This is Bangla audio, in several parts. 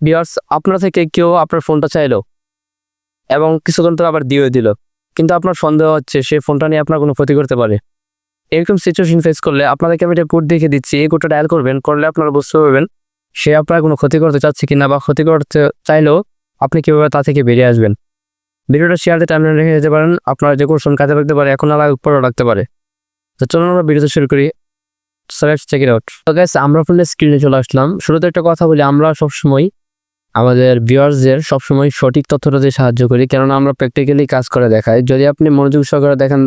বিয়ার্স আপনার থেকে কেউ আপনার ফোনটা চাইলো এবং কিছুক্ষণ তো আবার দিয়ে দিল, কিন্তু আপনার সন্দেহ হচ্ছে সে ফোনটা নিয়ে আপনার কোনো ক্ষতি করতে পারে। এরকম সিচুয়েশন ফেস করলে আপনাদেরকে আমি একটা কোড দেখে দিচ্ছি, এই কোডটা ডায়াল করবেন, করলে আপনারা বুঝতে পারবেন সে আপনার কোনো ক্ষতি করতে চাচ্ছে কিনা বা ক্ষতি করতে চাইলেও আপনি কীভাবে তা থেকে বেরিয়ে আসবেন। ভিডিওটা শেয়ার দিয়ে টাইমলাইন রেখে যেতে পারেন, আপনার যে কোশ্চেন কাজে লাগতে পারে, এখন আলাদা উপরেও রাখতে পারে। তো চলুন আমরা ভিডিওতে শুরু করি। সেলেক্ট চেক ইট আউট তো গাইস আমরা ফোনের স্ক্রিনে চলে আসলাম। শুরুতে একটা কথা বলি, আমরা সবসময় আমাদের ভিউয়ার্সদের সবসময় সঠিক তথ্যটা দিয়ে সাহায্য করি। কেননা আমরা প্র্যাকটিক্যালি কাজ করে দেখাই। যদি আপনি মনোযোগ সহকারে দেখেন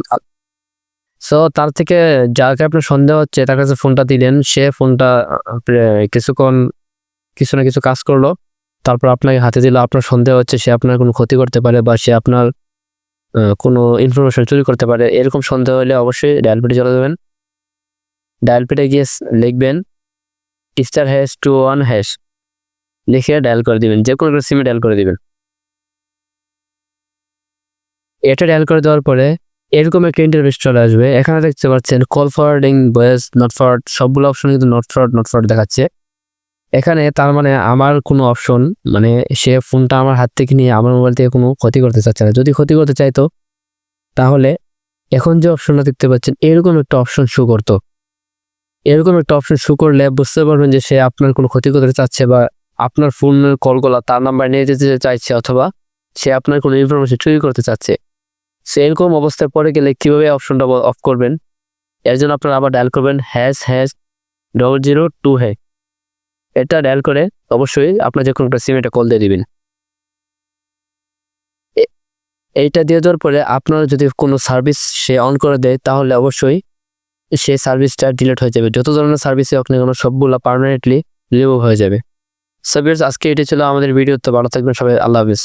সো তার থেকে যাকে আপনার সন্দেহ হচ্ছে, তার কাছে ফোনটা দিলেন, সে ফোনটা কিছুক্ষণ কিছু না কিছু কাজ করল। তারপর আপনাকে হাতে দিল, আপনার সন্দেহ হচ্ছে, সে আপনার কোনো ক্ষতি করতে পারে বা সে আপনার কোনো ইনফরমেশন চুরি করতে পারে। এরকম সন্দেহ হলে অবশ্যই ডায়াল পেটে চলে যাবেন। ডায়াল পেটে গিয়ে লিখবেন star hash two one hash লিখে ডায়াল করে দিবেন যে কোনো একটা সিমে ডায়াল করে দিবেন। এটা ডায়াল করে দেওয়ার পরে এরকম একটা ইন্টারভেস চলে আসবে। এখানে দেখতে পাচ্ছেন call forwarding voice not forward সবগুলো অপশন কিন্তু নট ফরওয়ার্ড নট ফরওয়ার্ড দেখাচ্ছে। এখানে তার মানে আমার কোনো অপশন মানে সে ফোনটা আমার হাত থেকে নিয়ে আমার মোবাইল থেকে কোনো ক্ষতি করতে চাচ্ছে না। যদি ক্ষতি করতে চাইতো, তাহলে এখন যে অপশনটা দেখতে পাচ্ছেন, এরকম একটা অপশন শো করতো। এরকম একটা অপশন শো করলে বুঝতে পারবেন যে সে আপনার কোনো ক্ষতি করতে চাচ্ছে বা আপনার ফোনের কলগুলো তার নাম্বার নিয়ে যেতে চাইছে অথবা সে আপনার কোনো ইনফরমেশন চুরি করতে চাচ্ছে সে এরকম অবস্থায় পরে গেলে কীভাবে অপশনটা অফ করবেন? এর জন্য আপনারা আবার ডায়াল করবেন hash hash double zero two হ্যা এটা ডায়াল করে অবশ্যই আপনার যে কোনো একটা সিম এটা কল দিয়ে দিবেন। এইটা দিয়ে দেওয়ার পরে আপনার যদি কোনো সার্ভিস সে অন করে দেয়, তাহলে অবশ্যই সেই সার্ভিসটা ডিলিট হয়ে যাবে। যত ধরনের সার্ভিসে হোক না কেন সবগুলো পার্মানেন্টলি রিমুভ হয়ে যাবে। সাবিয়ার্স আজকে এটি ছিল আমাদের ভিডিও তো ভালো থাকবেন সবাই আল্লাহ হাফিজ।